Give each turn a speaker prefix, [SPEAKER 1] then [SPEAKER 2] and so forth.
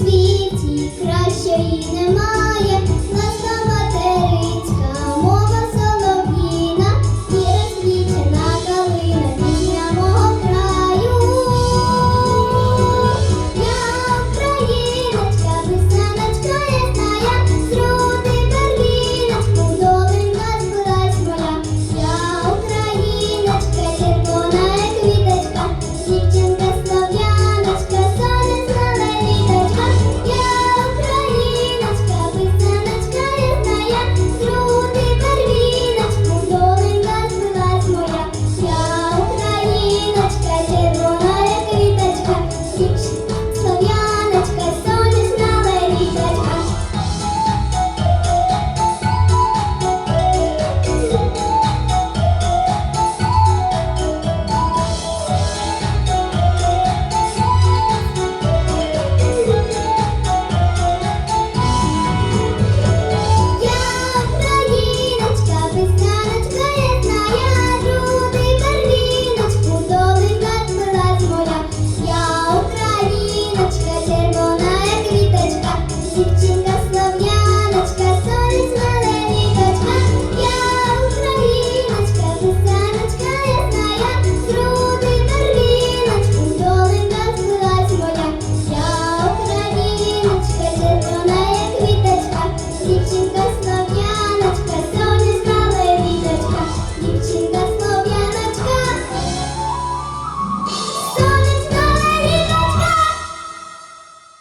[SPEAKER 1] світі кращої нема.